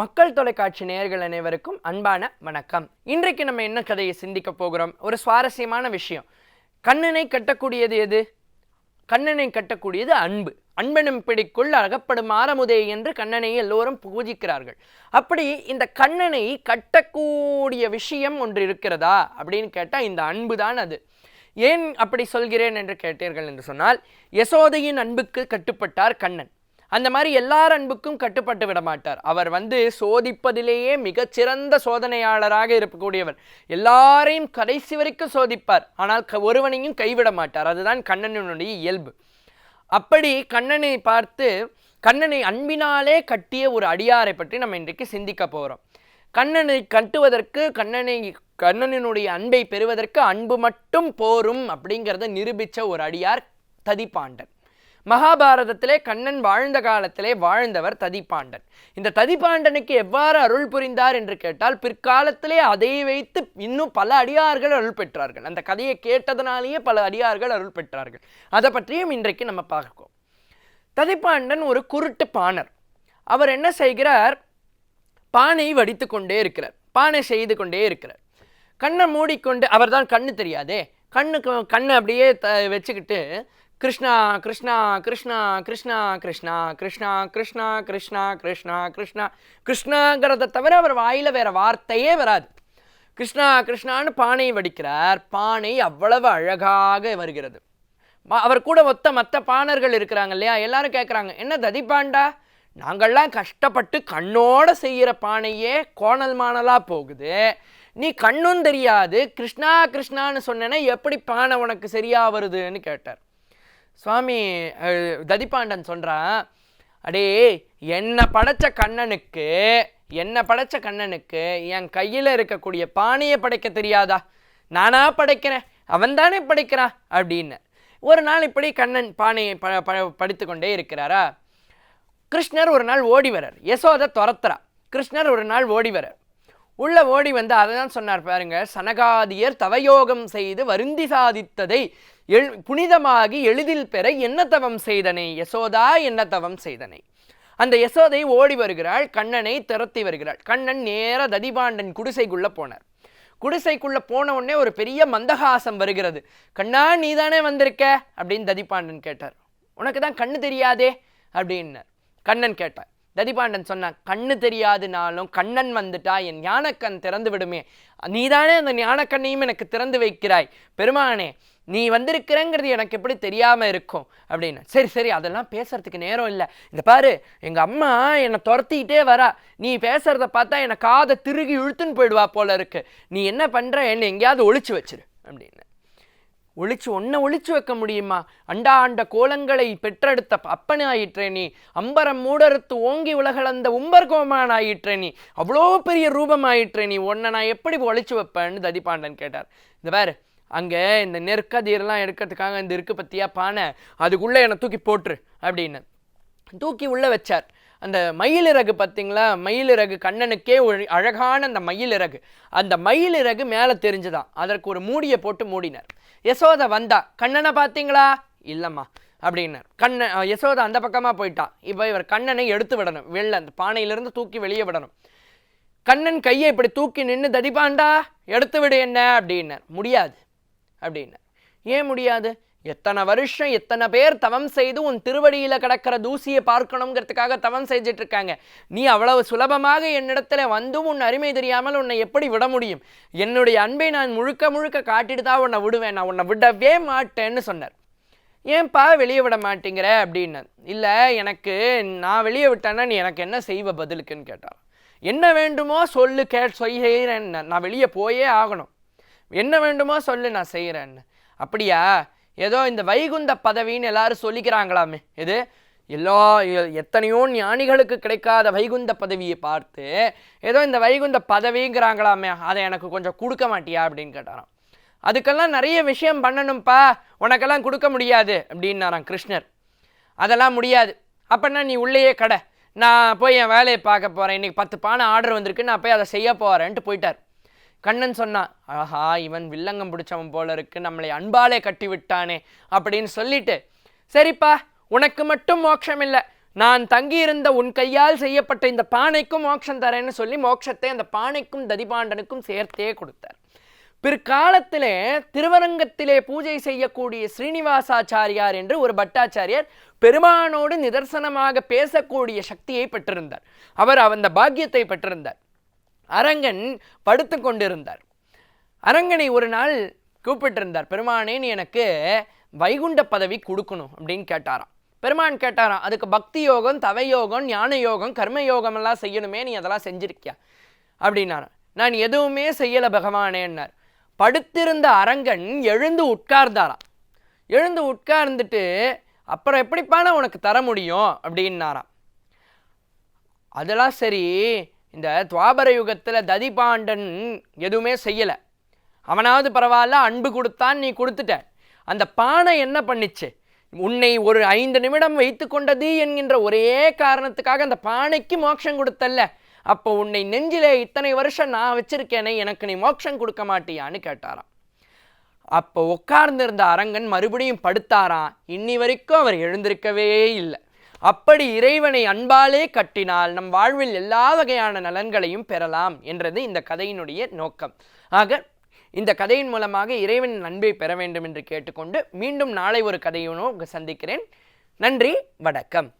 மக்கள் தொலைக்காட்சி நேயர்கள் அனைவருக்கும் அன்பான வணக்கம். இன்றைக்கு நம்ம என்ன கதையை சிந்திக்க போகிறோம்? ஒரு சுவாரஸ்யமான விஷயம். கண்ணனை கட்டக்கூடியது எது? கண்ணனை கட்டக்கூடியது அன்பு. அன்பெனும் பிடிக்குள் அகப்படும் ஆரமுதே என்று கண்ணனை எல்லோரும் பூஜிக்கிறார்கள் அப்படி இந்த கண்ணனை கட்டக்கூடிய விஷயம் ஒன்று இருக்கிறதா அப்படின்னு கேட்டால் இந்த அன்பு தான் அது. ஏன் அப்படி சொல்கிறேன் என்று கேட்டீர்கள் என்று சொன்னால் யசோதையின் அன்புக்கு கட்டுப்பட்டார் கண்ணன். அந்த மாதிரி எல்லார் அன்புக்கும் கட்டுப்பட்டு விட மாட்டார். அவர் வந்து சோதிப்பதிலேயே மிகச்சிறந்த சோதனையாளராக இருக்கக்கூடியவர். எல்லாரையும் கடைசி வரைக்கும் சோதிப்பார். ஆனால் க- ஒருவனையும் கைவிட மாட்டார். அதுதான் கண்ணனுடைய இயல்பு. அப்படி கண்ணனை பார்த்து கண்ணனை அன்பினாலே கட்டிய ஒரு அடியாரை பற்றி நம்ம இன்றைக்கு சிந்திக்க போகிறோம் கண்ணனை கட்டுவதற்கு கண்ணனை கண்ணனினுடைய அன்பை பெறுவதற்கு அன்பு மட்டும் போரும் அப்படிங்கிறத நிரூபித்த ஒரு அடியார் ததிபாண்டன். மகாபாரதத்திலே கண்ணன் வாழ்ந்த காலத்திலே வாழ்ந்தவர் ததிபாண்டன். இந்த ததிபாண்டனுக்கு எவ்வாறு அருள் புரிந்தார் என்று கேட்டால் பிற்காலத்திலே அதை வைத்து இன்னும் பல அடியார்கள் அருள் பெற்றார்கள். அந்த கதையை கேட்டதனாலேயே பல அடியார்கள் அருள் பெற்றார்கள். அதை பற்றியும் இன்றைக்கு நம்ம பார்க்கோம் ததிபாண்டன் ஒரு குருட்டு பாணர். அவர் என்ன செய்கிறார்? பானை வடித்து கொண்டே இருக்கிறார். பானை செய்து கொண்டே இருக்கிறார். கண்ணை மூடிக்கொண்டு அவர்தான் கண்ணு தெரியாதே. கண்ணுக்கு கண்ணை அப்படியே த வச்சுக்கிட்டு கிருஷ்ணா கிருஷ்ணா கிருஷ்ணா கிருஷ்ணா கிருஷ்ணா கிருஷ்ணா கிருஷ்ணா கிருஷ்ணா கிருஷ்ணா கிருஷ்ணா. கிருஷ்ணாங்கிறத தவிர அவர் வாயில் வேற வார்த்தையே வராது. கிருஷ்ணா கிருஷ்ணான்னு பானை வடிக்கிறார். பானை அவ்வளவு அழகாக வருகிறது. அவர் கூட ஒத்த மற்ற பாணர்கள் இருக்கிறாங்க இல்லையா? எல்லாரும் கேட்குறாங்க என்ன ததிப்பாண்டா நாங்கள்லாம் கஷ்டப்பட்டு கண்ணோட செய்கிற பானையே கோணல் மாணலாக போகுது. நீ கண்ணும் தெரியாது. கிருஷ்ணா கிருஷ்ணான்னு சொன்னேன்னா எப்படி பானை உனக்கு சரியாக வருதுன்னு கேட்டார். சுவாமி ததிப்பாண்டன் ததிபாண்டன் சொல்கிறான் அடே என்னை படைச்ச கண்ணனுக்கு என்னை படைச்ச கண்ணனுக்கு என் கையில் இருக்கக்கூடிய பானையை படைக்க தெரியாதா? நானா படைக்கிறேன் அவன் தானே படைக்கிறான் அப்படின்னு. ஒரு நாள் இப்படி கண்ணன் பானையை ப ப படித்து கொண்டே இருக்கிறாரா? கிருஷ்ணர் ஒரு நாள் ஓடி வரார் யசோதை துரத்துறா. கிருஷ்ணர் ஒரு நாள் ஓடி வரார் உள்ள ஓடி வந்து அதை தான் சொன்னார் பாருங்க சனகாதியர் தவயோகம் செய்து வருந்தி சாதித்ததை எள் புனிதமாகி எளிதில் பெற என்ன தவம் செய்தனை? யசோதா என்ன தவம் செய்தனை? அந்த யசோதை ஓடி வருகிறாள் கண்ணனை திரத்தி வருகிறாள். கண்ணன் நேர ததிபாண்டன் குடிசைக்குள்ள போனார். குடிசைக்குள்ள போன உடனே ஒரு பெரிய மந்தகாசம் வருகிறது. கண்ணா நீதானே வந்திருக்க? அப்படின்னு ததிபாண்டன் கேட்டார். உனக்கு தான் கண்ணு தெரியாதே? அப்படின்னார். கண்ணன் கேட்டார். சதிபாண்டன் சொன்னான் கண்ணு தெரியாதுனாலும் கண்ணன் வந்துட்டா என் ஞானக்கண் திறந்து விடுமே. நீதானே அந்த ஞானக்கண்ணையும் எனக்கு திறந்து வைக்கிறாய். பெருமானே நீ வந்திருக்கிறங்கிறது எனக்கு எப்படி தெரியாமல் இருக்கும்? அப்படின்னு. சரி சரி அதெல்லாம் பேசுறதுக்கு நேரம் இல்லை. இந்த பாரு எங்கள் அம்மா என்னை துரத்திக்கிட்டே வரா. நீ பேசுறத பார்த்தா என்னை காதை திருகி இழுத்துன்னு போயிடுவா போல இருக்கு. நீ என்ன பண்ணுற என்னை எங்கேயாவது ஒழிச்சு வச்சிரு. அப்படின்னு. ஒழிச்சு ஒன்றை ஒழிச்சு வைக்க முடியுமா? அண்டா ஆண்ட கோலங்களை பெற்றெடுத்த அப்பன் ஆயிற்றே நீ. அம்பரம் மூடறுத்து ஓங்கி உலகளந்த உம்பர்கோமான் ஆயிற்றே நீ. அவ்வளோ பெரிய ரூபம் ஆயிற்றே நீ. உன்னை நான் எப்படி ஒழிச்சு வைப்பேன்னு ததிபாண்டன் கேட்டார். இந்த பாரு அங்கே இந்த நெற்கதிரெல்லாம் எடுக்கிறதுக்காக இந்த இருக்கு பற்றியா பானை. அதுக்குள்ளே என்னை தூக்கி போட்டுரு அப்படின்னு. தூக்கி உள்ளே வச்சார். அந்த மயிலிறகு பார்த்தீங்களா? மயிலிறகு கண்ணனுக்கே ஒரு அழகான அந்த மயிலிறகு. அந்த மயிலிறகு மேலே தெரிஞ்சுதான். அதற்கு ஒரு மூடியை போட்டு மூடினார். யசோதை வந்தா கண்ணனை பார்த்தீங்களா? இல்லைம்மா. அப்படின்னார். கண்ணன் யசோதை அந்த பக்கமாக போயிட்டா. இப்போ இவர் கண்ணனை எடுத்து விடணும். வெளில அந்த பானையிலிருந்து தூக்கி வெளியே விடணும். கண்ணன் கையை இப்படி தூக்கி நின்று ததிபாண்டா எடுத்து விடு என்ன? அப்படின்னார். முடியாது. அப்படின்னார். ஏன் முடியாது? எத்தனை வருஷம் எத்தனை பேர் தவம் செய்து உன் திருவடியில் கிடக்கிற தூசியை பார்க்கணுங்கிறதுக்காக தவம் செஞ்சுட்டு இருக்காங்க நீ அவ்வளவு சுலபமாக என்னிடத்துல வந்தும் உன் அருமை தெரியாமல் உன்னை எப்படி விட முடியும்? என்னுடைய அன்பை நான் முழுக்க முழுக்க காட்டிட்டு தான் உன்னை விடுவேன். நான் உன்னை விடவே மாட்டேன்னு சொன்னார். ஏன்பா வெளியே விட மாட்டேங்கிற அப்படின்னு. இல்லை எனக்கு நான் வெளியே விட்டேன்னா நீ எனக்கு என்ன செய்வ பதிலுக்குன்னு கேட்டார். என்ன வேண்டுமோ சொல்லு கே செய்கிறேன் நான் வெளியே போயே ஆகணும். என்ன வேண்டுமோ சொல்லு நான் செய்கிறேன்னு. அப்படியா? ஏதோ இந்த வைகுந்த பதவின்னு எல்லாரும் சொல்லிக்கிறாங்களாமே. எது? எல்லா எத்தனையோ ஞானிகளுக்கு கிடைக்காத வைகுந்த பதவியை பார்த்து ஏதோ இந்த வைகுந்த பதவிங்கிறாங்களாமே அதை எனக்கு கொஞ்சம் கொடுக்க மாட்டியா அப்படின்னு கேட்டாராம். அதுக்கெல்லாம் நிறைய விஷயம் பண்ணணும்ப்பா உனக்கெல்லாம் கொடுக்க முடியாது அப்படின்னாராம் கிருஷ்ணர். அதெல்லாம் முடியாது. அப்படின்னா நீ உள்ளேயே கடை. நான் போய் என் வேலையை பார்க்க போகிறேன் இன்றைக்கி பத்து பானை ஆர்டர் வந்திருக்கு நான் போய் அதை செய்ய போகிறேன்ட்டு போயிட்டார். கண்ணன் சொன்னான் ஆஹா இவன் வில்லங்கம் பிடிச்சவன் போல இருக்கு நம்மளை அன்பாலே கட்டி விட்டானே அப்படின்னு சொல்லிட்டு சரிப்பா உனக்கு மட்டும் மோட்சம் இல்லை. நான் தங்கியிருந்த உன் கையால் செய்யப்பட்ட இந்த பானைக்கும் மோட்சம் தரேன்னு சொல்லி மோட்சத்தை அந்த பானைக்கும் ததிபாண்டனுக்கும் சேர்த்தே கொடுத்தார். பிற்காலத்திலே திருவரங்கத்திலே பூஜை செய்யக்கூடிய ஸ்ரீனிவாசாச்சாரியார் என்று ஒரு பட்டாச்சாரியார் பெருமானோடு நிதர்சனமாக பேசக்கூடிய சக்தியை பெற்றிருந்தார். அவர் அந்த பாக்கியத்தை பெற்றிருந்தார். அரங்கன் படுத்து கொண்டிருந்தார். அரங்கனை ஒரு நாள் கூப்பிட்டிருந்தார் பெருமானே நீ எனக்கு வைகுண்ட பதவி கொடுக்கணும் அப்படின்னு கேட்டாராம். பெருமான் கேட்டாராம் அதுக்கு பக்தி யோகம் தவ யோகம் ஞான யோகம் கர்ம யோகம் எல்லாம் செய்யணுமே நீ அதெல்லாம் செஞ்சிருக்கியா? அப்படின்னாராம். நான் எதுவுமே செய்யலை பகவானேன்னார் படுத்திருந்த அரங்கன் எழுந்து உட்கார்ந்தாராம். எழுந்து உட்கார்ந்துட்டு அப்புறம் எப்படிப்பான உனக்கு தர முடியும்? அப்படின்னாராம். அதெல்லாம் சரி இந்த துவாபர யுகத்தில் ததிபாண்டன் எதுவுமே செய்யலை. அவனாவது பரவாயில்ல அன்பு கொடுத்தான் நீ கொடுத்துட்ட. அந்த பானை என்ன பண்ணிச்சு? உன்னை ஒரு ஐந்து நிமிடம் வைத்து கொண்டது என்கின்ற ஒரே காரணத்துக்காக அந்த பானைக்கு மோட்சம் கொடுத்தல்ல. அப்போ உன்னை நெஞ்சிலே இத்தனை வருஷம் நான் வச்சிருக்கேனே எனக்கு நீ மோட்சம் கொடுக்க மாட்டியான்னு கேட்டாராம். அப்போ உட்கார்ந்திருந்த அரங்கன் மறுபடியும் படுத்தாராம். இன்னி வரைக்கும் அவர் எழுந்திருக்கவே இல்லை. அப்படி இறைவனை அன்பாலே கட்டினால் நம் வாழ்வில் எல்லா வகையான நலன்களையும் பெறலாம் என்றது இந்த கதையினுடைய நோக்கம். ஆக இந்த கதையின் மூலமாக இறைவனின் அன்பை பெற வேண்டும் என்று கேட்டுக்கொண்டு மீண்டும் நாளை ஒரு கதையோடு சந்திக்கிறேன். நன்றி வணக்கம்.